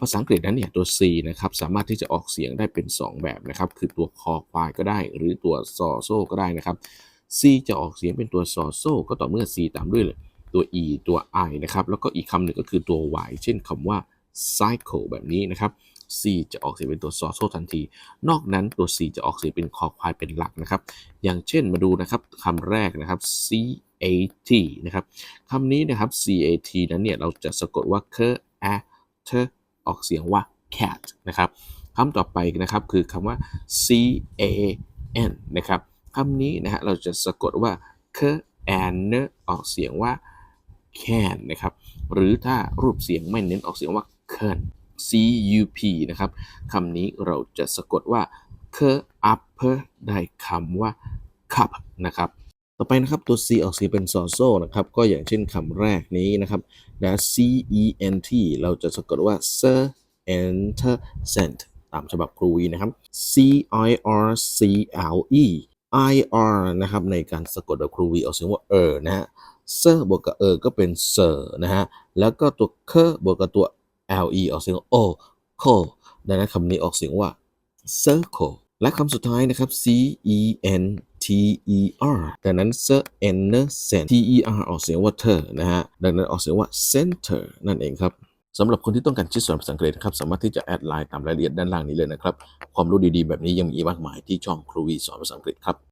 ภาษาอังกฤษนั้นเนี่ยตัว C นะครับสามารถที่จะออกเสียงได้เป็น 2 แบบนะครับ คือตัวคอควายก็ได้ หรือตัวซอโซ่ก็ได้นะครับ C จะออกเสียงเป็นตัวซอโซ่ก็ต่อเมื่อ C ตามด้วยตัว E ตัว I นะครับ แล้วก็อีกคำหนึ่งก็คือตัว Y เช่นคำว่า cycle แบบนี้นะครับ C จะออกเสียงเป็นตัวซอโซ่ทันที นอกนั้นตัว C จะออกเสียงเป็นคอควายเป็นหลักนะครับ อย่างเช่นมาดูนะครับคำแรกนะครับ C A T นะครับคำนี้นะครับ C A T นั้นเนี่ยเราจะสะกดว่า c a t ออกเสียงว่า cat นะครับคำต่อไปนะครับคือคำว่า C A N นะครับคำนี้นะฮะเราจะสะกดว่า c a n ออกเสียงว่า can นะครับหรือถ้ารูปเสียงไม่เน้นออกเสียงว่า can C U P นะครับคำนี้เราจะสะกดว่า cup ได้คำว่า cup นะครับ ต่อไปนะครับตัว C ออกเสียงเป็นซอโซนะครับ ก็อย่างเช่นคำแรกนี้นะครับนะ C E N T เราจะสะกดว่า Sir Enter Cent ตามฉบับครูวีนะครับ C I R C L E I R นะครับในการสะกดแบบครูวีออกเสียงว่าเออนะฮะ Sir บวกกับเออก็เป็น Sir นะฮะแล้วก็ตัวเคบวกกับตัว L E ออกเสียงว่า O c o ดังนั้นคำนี้ออกเสียงว่า circle และคำสุดท้ายนะครับ C E N T E R ดังนั้น c e n c e n T E R ออกเสียงว่าเธอนะฮะดังนั้นออกเสียงว่า center นั่นเองครับสำหรับคนที่ต้องการชิดส่วนภาษาอังกฤษนะครับสามารถที่จะแอดไลน์ตามรายละเอียดด้านล่างนี้เลยนะครับ ความรู้ดีๆ แบบนี้ยังมีมากมายที่ช่องครูวีสอนภาษาอังกฤษครับ